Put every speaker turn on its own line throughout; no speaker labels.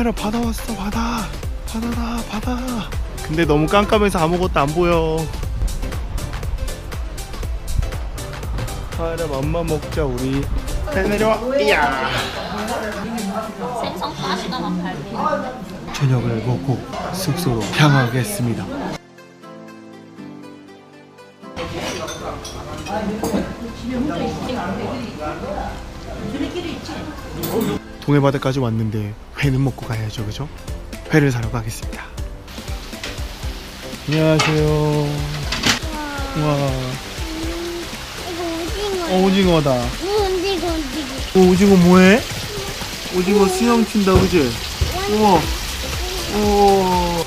하야라 바다 왔어 바다 바다다 바다 근데 너무 깜깜해서 아무것도 안 보여. 하야라 맘만 먹자 우리. 해 내려와. 이야.
생선 가시나만 밟히는
저녁을 먹고 숙소로 향하겠습니다 동해바다까지 왔는데 회는 먹고 가야죠 그죠? 회를 사러 가겠습니다 안녕하세요 와
이거 오징어.
어, 오징어다
오징어 오징어.
어, 오징어 뭐해? 오징어 수영 춘다 그지? 우와 우와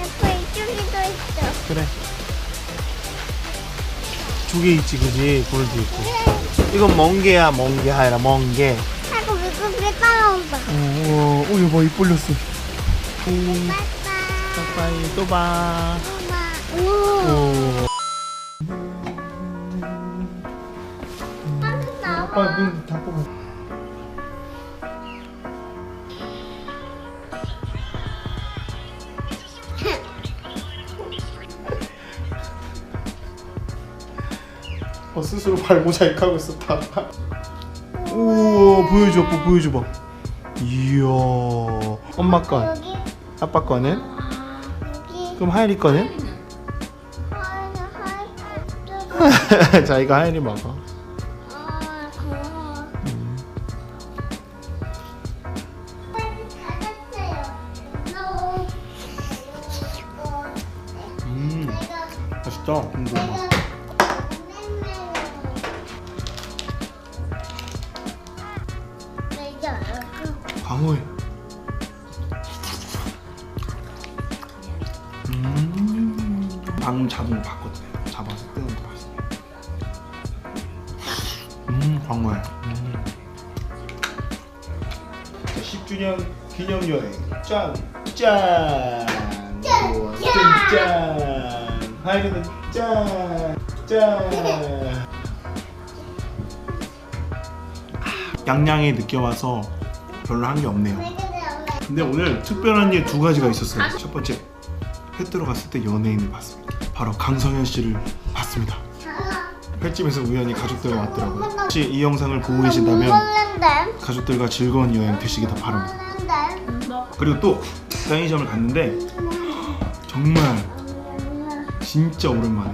아빠 이쪽에도 있어.
그래 두 개 있지 그지? 골드 있고 이건 멍게야 멍게 하여라 멍게
아이고 미국에 따라온다.
오, 오, 이거 봐 입 벌렸어 오,
빠빠.
빠빠이 또 봐
엄마. 오.
오.
빨리 나와.
아빠 문 닫고 가 어, 스스로 발 모자이크 하고 있었다. 오, 보여줘, 뭐 보여줘봐. 이야, 엄마 건, 아빠 거는. 그럼 하율이 거는? 자, 이거 하율이 먹어.
아 고마워. 닫았어요.
음, 맛있다. 광 어회. 음, 방금 잡은 거 봤거든요. 잡아서 뜨는 거 봤어. 음, 광어회. 음. 자, 10주년 기념 여행. 짠, 짠, 우와, 짠. 하이는 짠, 짠. 양양에 늦게 와서 별로 한 게 없네요. 근데 오늘 특별한 일 두 가지가 있었어요. 첫 번째, 회 들어갔을 때 연예인을 봤습니다. 바로 강성현 씨를 봤습니다. 횟집에서 우연히 가족들과 왔더라고요. 혹시 이 영상을 보고 계신다면. 가족들과 즐거운 여행 되시기 바랍니다.
먹는데.
그리고 또 편의점을 갔는데 정말 진짜 오랜만에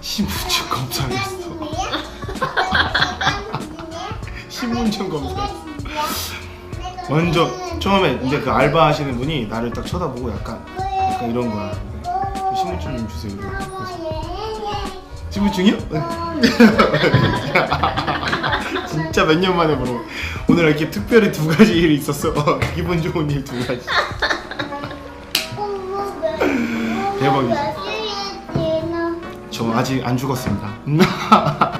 신분증 검사를 했어. 신분증 검사. 먼저 처음에 이제 그 알바 하시는 분이 나를 딱 쳐다보고 약간 약간 이런 거야. 근데 신분증 좀 주세요. 그래서 신분증이요? 진짜 몇 년 만에 물어. 오늘 이렇게 특별히 두 가지 일이 있었어. 기분 좋은 일 두 가지. 대박이지. 저 아직 안 죽었습니다.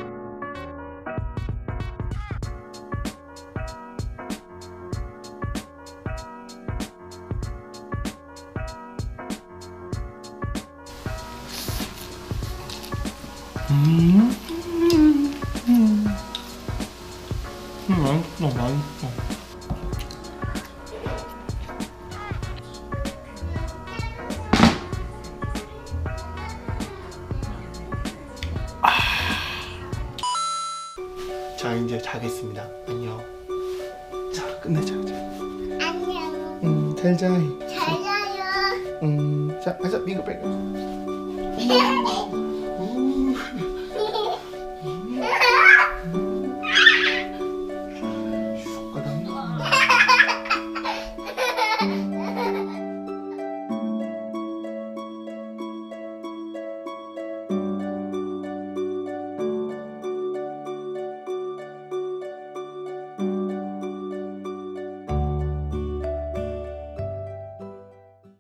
음, 음, 음, 맛있어, 맛있어. 자 이제 자겠습니다. 안녕. 자 끝내자 이제.
안녕.
음, 잘 자.
잘 자요.
음, 자 가자 빙글빙글.